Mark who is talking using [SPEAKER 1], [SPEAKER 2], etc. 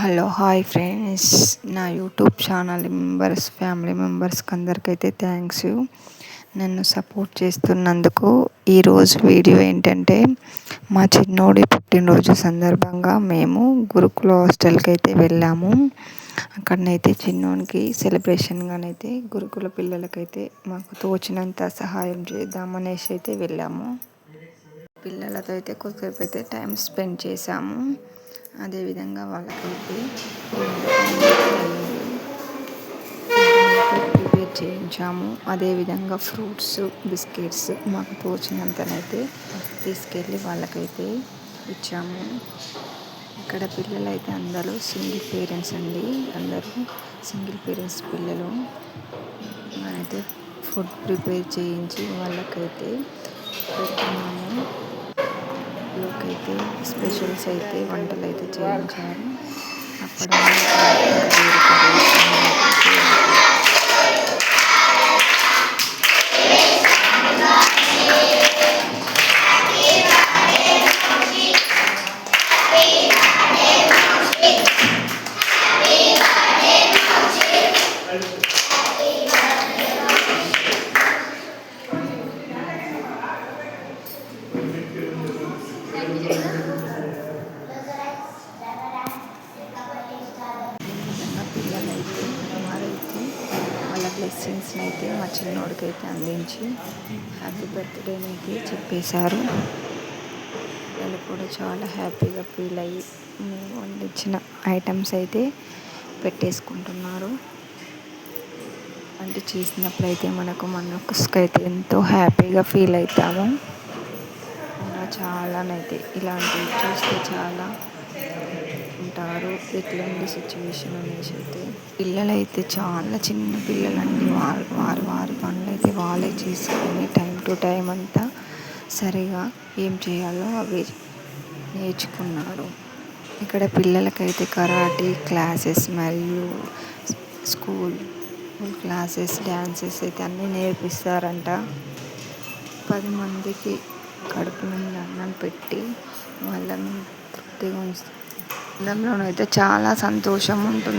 [SPEAKER 1] Hello hi friends. నా YouTube channel members family మెంబర్స్కి అందరికైతే థ్యాంక్స్. నన్ను సపోర్ట్ చేస్తున్నందుకు ఈరోజు వీడియో ఏంటంటే మా చిన్నోడి పుట్టినరోజు సందర్భంగా మేము గురుకుల హాస్టల్కి అయితే వెళ్ళాము. అక్కడనైతే చిన్నోనికి సెలబ్రేషన్గానైతే గురుకుల పిల్లలకైతే మాకు తోచినంత సహాయం చేద్దామనేసి అయితే వెళ్ళాము. పిల్లలతో అయితే కొద్దిసేపు అయితే టైం స్పెండ్ చేశాము. అదేవిధంగా వాళ్ళకైతే ప్రిపేర్ చేయించాము. అదేవిధంగా ఫ్రూట్స్ బిస్కెట్స్ మాకు తోచినంతనైతే తీసుకెళ్ళి వాళ్ళకైతే ఇచ్చాము. ఇక్కడ పిల్లలు అయితే అందరూ సింగిల్ పేరెంట్స్ అండి. అందరూ సింగిల్ పేరెంట్స్ పిల్లలు. అయితే ఫుడ్ ప్రిపేర్ చేయించి వాళ్ళకైతే పెడుతున్నాము. అయితే స్పెషల్స్ అయితే వంటలు అయితే చేయించారు అక్కడ అయితే వారైతే వాళ్ళ బ్లెస్సింగ్స్ని అయితే మా చిన్నోడికి అయితే అందించి హ్యాపీ బర్త్డేని అయితే చెప్పేశారు. వాళ్ళు కూడా చాలా హ్యాపీగా ఫీల్ అయ్యి మేము వండించిన ఐటమ్స్ అయితే పెట్టేసుకుంటున్నారు. అంటే చేసినప్పుడు అయితే మనకు మనసుకైతే ఎంతో హ్యాపీగా ఫీల్ అవుతాము. చాలానైతే ఇలాంటివి చూస్తే చాలా ఉంటారు. ఎట్లాంటి సిచ్యువేషన్ అనేసి అయితే. పిల్లలు అయితే చాలా చిన్న పిల్లలండి. వారు వారు వారి పనులు అయితే వాళ్ళే చేసుకొని టైం టు టైం అంతా సరిగా ఏం చేయాలో అవి నేర్చుకున్నారు. ఇక్కడ పిల్లలకైతే కరాటే క్లాసెస్ మరియు స్కూల్ క్లాసెస్ డ్యాన్సెస్ అయితే అన్నీ నేర్పిస్తారంట. పది మందికి కడుపు నుండి అన్నం పెట్టి వాళ్ళని తృప్తిగా ఉంచుతారు అయితే చాలా సంతోషం ఉంటుంది.